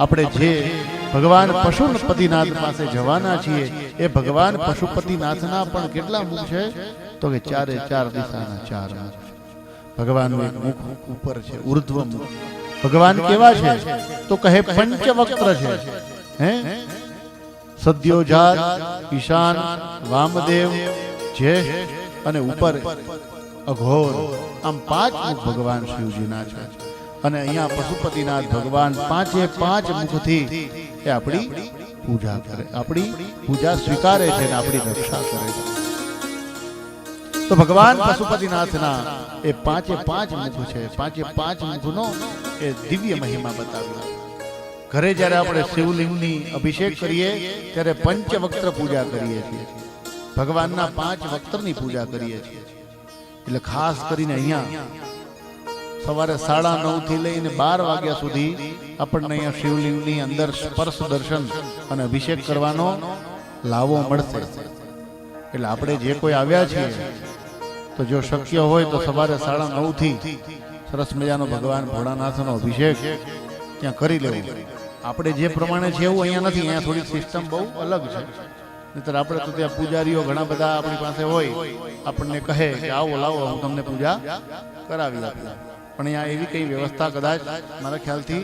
આપણે જે ભગવાન પશુપતિનાથ પાસે જવાના છીએ, એ ભગવાન પશુપતિનાથના પણ કેટલા મુખ છે? તો કે ચારે ચાર દિશાના ચાર. ભગવાનનું એક મુખ ઉપર છે, ઉર્ધ્વ મુખ. ભગવાન કેવા છે? તો કહે પંચવક્ત્ર છે. હે? સદ્યોજાત ઈશાન વામદેવ જ્યેષ્ઠ અને ઉપર અઘોર. આમ પાંચ મુખ ભગવાન શિવજીના છે. અને અહીંયા પશુપતિનાથ ભગવાન પાંચે પાંચ મુખથી એ આપણી પૂજા કરે, આપણી પૂજા સ્વીકારે છે અને આપણી રક્ષા કરે છે. તો ભગવાન પશુપતિનાથના એ પાંચે પાંચ મુખ છે, પાંચે પાંચ મુખનો એ દિવ્ય મહિમા બતાવ્યો. ઘરે જ્યારે આપણે શિવલિંગની અભિષેક કરીએ, ત્યારે પંચવક્ત્ર પૂજા કરીએ છીએ. ભગવાનના પાંચ વક્ત્રની પૂજા કરીએ છીએ. એટલે ખાસ કરીને અહીંયા સવારે સાડા નવથી લઈને બાર વાગ્યા સુધી આપણને અહીંયા શિવલિંગની અંદર સ્પર્શ દર્શન અને અભિષેક કરવાનો લાવો મળશે. એટલે આપણે જે કોઈ આવ્યા છીએ, તો જો શક્ય હોય તો સવારે સાડા નવથી સરસ મજાનો ભગવાન ભોળાનાથનો અભિષેક ત્યાં કરી લેવો. આપણે જે પ્રમાણે છે એવું અહીંયા નથી, અહીંયા થોડી સિસ્ટમ બહુ અલગ છે. નહીતર આપણે તો ત્યાં પૂજારીઓ ઘણા બધા આપણી પાસે હોય, આપણને કહે કે આવો લાવો, હું તમને પૂજા કરાવી આપું. પણ અહીંયા એવી કઈ વ્યવસ્થા કદાચ મારા ખ્યાલથી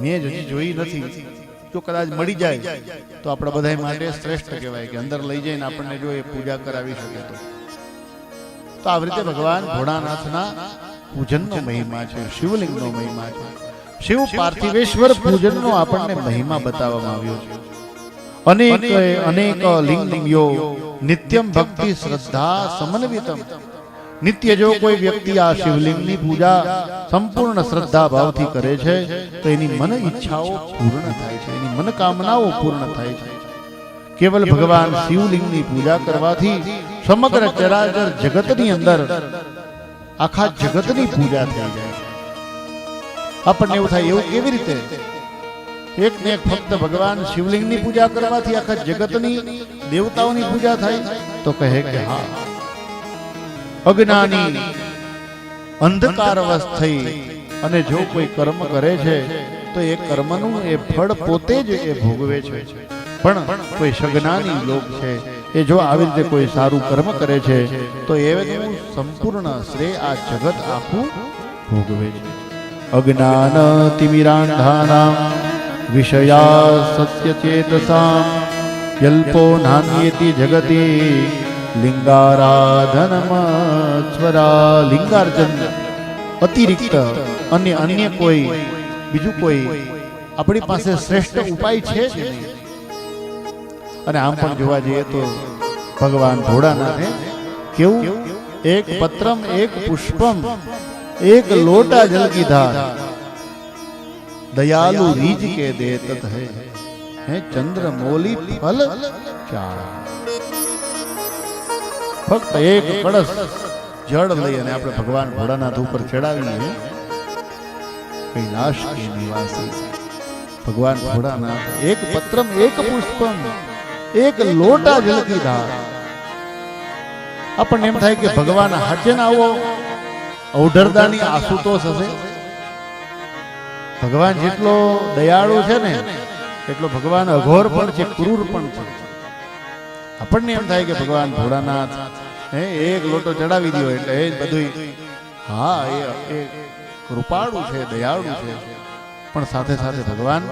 મેં જ હજી જોઈ નથી. જો કદાચ મળી જાય, તો આપણા બધા માટે શ્રેષ્ઠ કહેવાય કે અંદર લઈ જઈને આપણને જો એ પૂજા કરાવી શકે તો. તો આવી રીતે ભગવાન ભોળાનાથના પૂજનનો મહિમા છે, શિવલિંગનો મહિમા છે. શિવ પાર્થિવેશ્વર પૂજનનો આપણને મહિમા બતાવવામાં આવ્યો છે. અનેક અનેક લિંગલિંગયો નિત્યમ ભક્તિ શ્રદ્ધા સમન્વિતમ. નિત્ય જો કોઈ વ્યક્તિ આ શિવલિંગની પૂજા સંપૂર્ણ શ્રદ્ધા ભાવથી કરે છે તો એની મન ઈચ્છાઓ પૂર્ણ થાય છે એની મનકામનાઓ પૂર્ણ થાય છે. કેવલ ભગવાન શિવલિંગની પૂજા કરવાથી સમગ્ર ચરાચર જગતની અંદર આખા જગતની પૂજા થઈ જાય. આપણને એવું થાય એવું કેવી રીતે? એક ને એક ફક્ત ભગવાન શિવલિંગની પૂજા કરવાથી આખા જગતની દેવતાઓની પૂજા થાય તો કહે કે હા. અજ્ઞાની અંધકારવશ થઈ અને જો કોઈ કર્મ કરે છે, તો એ કર્મનું એ ફળ પોતે જ એ ભોગવે છે. પણ કોઈ સજ્ઞાની લોક છે, એ જો આવી રીતે કોઈ સારું કર્મ કરે છે, તો એનું સંપૂર્ણ શ્રેય આ જગત આખું ભોગવે છે. અજ્ઞાન તિમિરાંધાના વિષયા સત્યચેતસામ યલ્પો નાન્યેતિ જગતિ લિંગારાધનમ લિંગાર્જન, અતિરિક્ત અને અન્ય કોઈ, બીજું કોઈ, આપણી પાસે શ્રેષ્ઠ ઉપાય છે અને આમ પણ જોવા જઈએ તો ભગવાન ભોળાનાથે કેવું? એક પત્રમ, એક પુષ્પમ, એક લોટા જલ કી દયાલુ રીજ કે દે તત હે? હે ચંદ્ર મોલી ફલ ચાર. ફક્ત એક કળશ જળ લઈ અને આપણે ભગવાન ભોળાનાથ ઉપર ચડાવીએ. કૈલાશ કે નિવાસી. ભગવાન ભોળાનાથ, એક પત્રમ, એક પુષ્પમ, એક લોટા જલ કી ધાર. આપણને એમ થાય કે ભગવાન હાચે ના આવો ઔઢરદાની આશુતોષ હશે ભગવાન જેટલો દયાળુ છે ને, એટલો ભગવાન અઘોર પણ છે, ક્રૂર પણ છે. આપણને એમ થાય કે ભગવાન ભોળાનાથ, હે, એક લોટો ચડાવી દો એટલે એ બધું હા એ કૃપાળુ છે, દયાળુ છે. પણ સાથે સાથે ભગવાન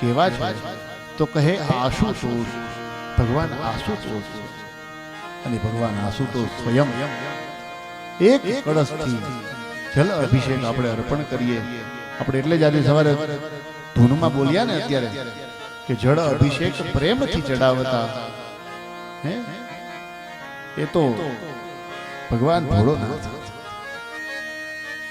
કેવા છે? તો કહે, આશુતોષ, ભગવાન આશુતોષ. અને ભગવાન આશુતોષ સ્વયં. એક કળશથી જલ અભિષેક આપણે અર્પણ કરીએ. આપણે એટલે જ આજે સવારે ધૂનમાં બોલ્યા ને અત્યારે, કે જળ અભિષેક પ્રેમથી ચડાવતા. હે? એ તો ભગવાન ભોળોનાથ